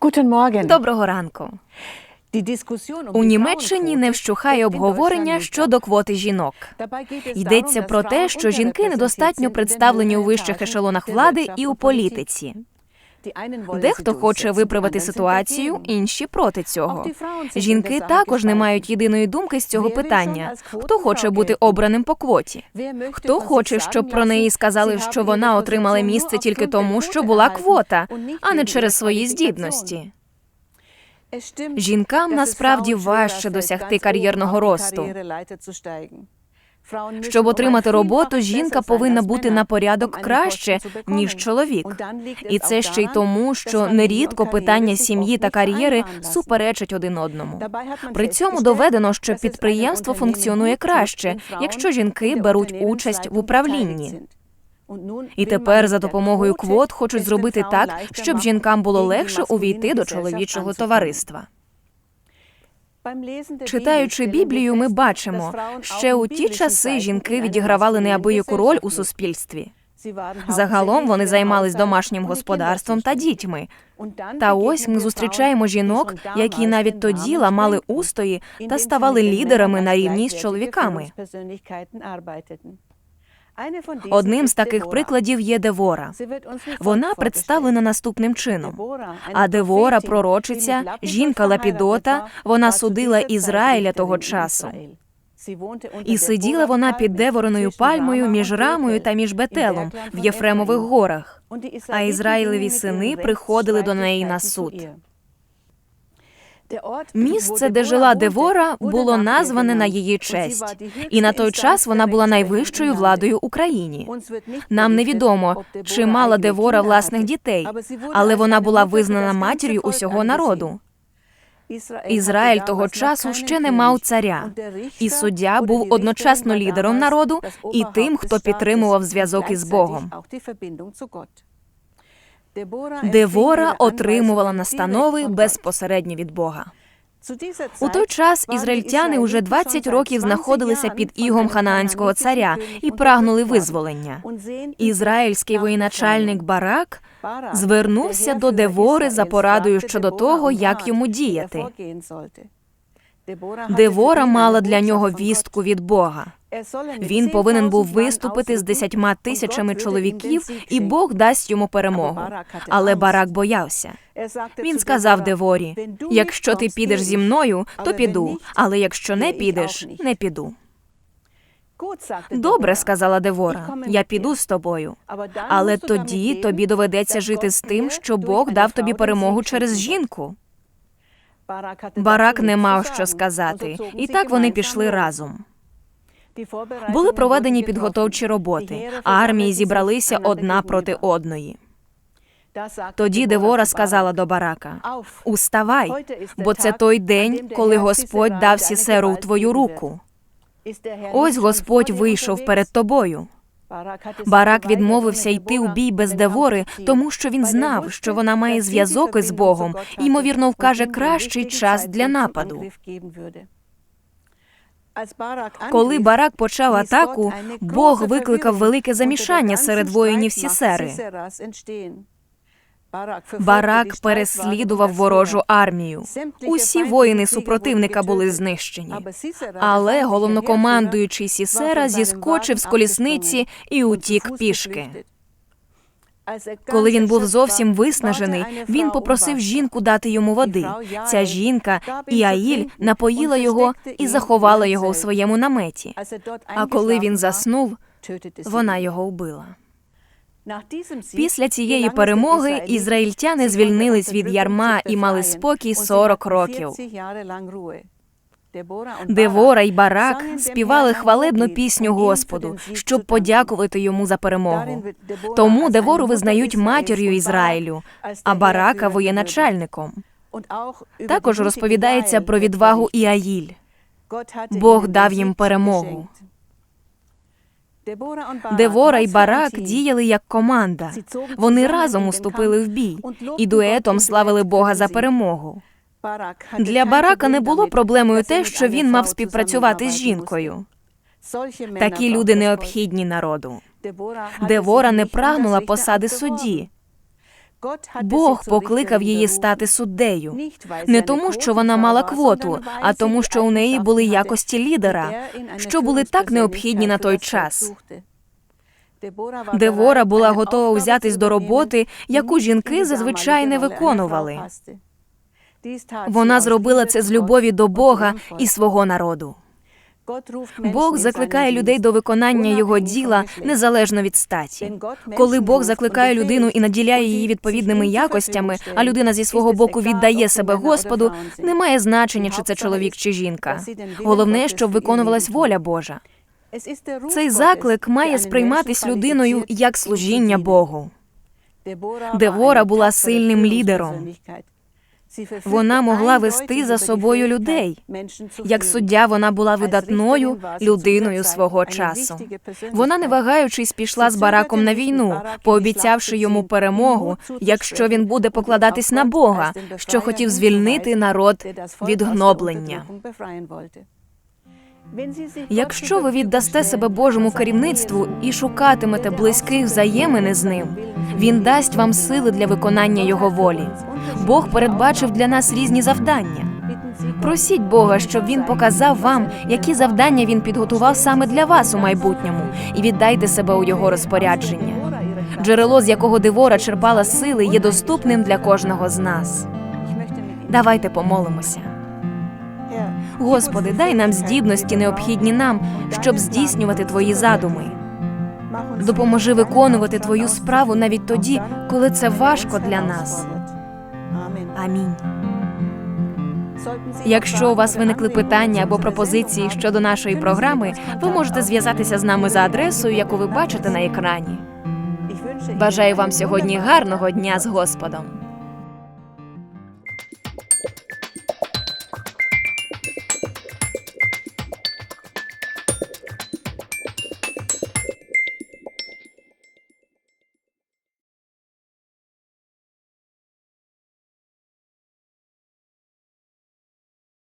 Guten Morgen. Доброго ранку. У Німеччині не вщухає обговорення щодо квоти жінок. Йдеться про те, що жінки недостатньо представлені у вищих ешелонах влади і у політиці. Дехто хоче виправити ситуацію, інші проти цього. Жінки також не мають єдиної думки з цього питання. Хто хоче бути обраним по квоті? Хто хоче, щоб про неї сказали, що вона отримала місце тільки тому, що була квота, а не через свої здібності? Жінкам насправді важче досягти кар'єрного росту. Щоб отримати роботу, жінка повинна бути на порядок краще ніж чоловік. І це ще й тому, що нерідко питання сім'ї та кар'єри суперечать один одному. При цьому доведено, що підприємство функціонує краще, якщо жінки беруть участь в управлінні. І тепер за допомогою квот хочуть зробити так, щоб жінкам було легше увійти до чоловічого товариства. Читаючи Біблію, ми бачимо, ще у ті часи жінки відігравали неабияку роль у суспільстві. Загалом вони займались домашнім господарством та дітьми. Та ось ми зустрічаємо жінок, які навіть тоді ламали устої та ставали лідерами на рівні з чоловіками. Одним з таких прикладів є Девора. Вона представлена наступним чином. А Девора, пророчиця, жінка Лапідота, вона судила Ізраїля того часу. І сиділа вона під девороною пальмою між рамою та між Бетелом в Єфремових горах. А Ізраїлеві сини приходили до неї на суд. Місце, де жила Девора, було назване на її честь, і на той час вона була найвищою владою Україні. Нам невідомо, чи мала Девора власних дітей, але вона була визнана матір'ю усього народу. Ізраїль того часу ще не мав царя, і суддя був одночасно лідером народу і тим, хто підтримував зв'язок із Богом. Девора отримувала настанови безпосередньо від Бога. У той час ізраїльтяни уже 20 років знаходилися під ігом ханаанського царя і прагнули визволення. Ізраїльський воєначальник Барак звернувся до Девори за порадою щодо того, як йому діяти. Девора мала для нього вістку від Бога. Він повинен був виступити з десятьма тисячами чоловіків, і Бог дасть йому перемогу. Але Барак боявся. Він сказав Деворі: якщо ти підеш зі мною, то піду. Але якщо не підеш, не піду. Добре, сказала Девора, я піду з тобою. Але тоді тобі доведеться жити з тим, що Бог дав тобі перемогу через жінку. Барак не мав що сказати, і так вони пішли разом. Були проведені підготовчі роботи, а армії зібралися одна проти одної. Тоді Девора сказала до барака: Уставай, бо це той день, коли Господь дав сісеру в твою руку. Ось Господь вийшов перед тобою. Барак відмовився йти у бій без Девори, тому що він знав, що вона має зв'язок із Богом, і, ймовірно, вкаже кращий час для нападу. Коли барак почав атаку, Бог викликав велике замішання серед воїнів Сісери. Барак переслідував ворожу армію. Усі воїни супротивника були знищені. Але головнокомандуючий Сісера зіскочив з колісниці і утік пішки. Коли він був зовсім виснажений, він попросив жінку дати йому води. Ця жінка Іаїль напоїла його і заховала його у своєму наметі. А коли він заснув, вона його вбила. Після цієї перемоги ізраїльтяни звільнились від ярма і мали спокій 40 років. Девора й барак співали хвалебну пісню Господу, щоб подякувати йому за перемогу. Тому девору визнають матір'ю Ізраїлю, а барака воєначальником. Також розповідається про відвагу Іаїль. Бог дав їм перемогу. Девора і Барак діяли як команда. Вони разом уступили в бій і дуетом славили Бога за перемогу. Для барака не було проблемою те, що він мав співпрацювати з жінкою. Такі люди необхідні народу. Девора не прагнула посади судді. Бог покликав її стати суддею. Не тому, що вона мала квоту, а тому, що у неї були якості лідера, що були так необхідні на той час. Девора була готова взятись до роботи, яку жінки зазвичай не виконували. Вона зробила це з любові до Бога і свого народу. Бог закликає людей до виконання його діла незалежно від статі. Коли Бог закликає людину і наділяє її відповідними якостями, а людина зі свого боку віддає себе Господу, немає значення, чи це чоловік чи жінка. Головне, щоб виконувалась воля Божа. Цей заклик має сприйматись людиною як служіння Богу. Девора була сильним лідером. Вона могла вести за собою людей. Як суддя, вона була видатною людиною свого часу. Вона, не вагаючись, пішла з бараком на війну, пообіцявши йому перемогу, якщо він буде покладатись на Бога, що хотів звільнити народ від гноблення. Якщо ви віддасте себе Божому керівництву і шукатимете близьких взаємини з ним, він дасть вам сили для виконання його волі. Бог передбачив для нас різні завдання. Просіть Бога, щоб він показав вам, які завдання він підготував саме для вас у майбутньому, і віддайте себе у його розпорядження. Джерело, з якого Девора черпала сили, є доступним для кожного з нас. Давайте помолимося. Господи, дай нам здібності, необхідні нам, щоб здійснювати твої задуми. Допоможи виконувати твою справу навіть тоді, коли це важко для нас. Амінь. Якщо у вас виникли питання або пропозиції щодо нашої програми, ви можете зв'язатися з нами за адресою, яку ви бачите на екрані. Бажаю вам сьогодні гарного дня з Господом.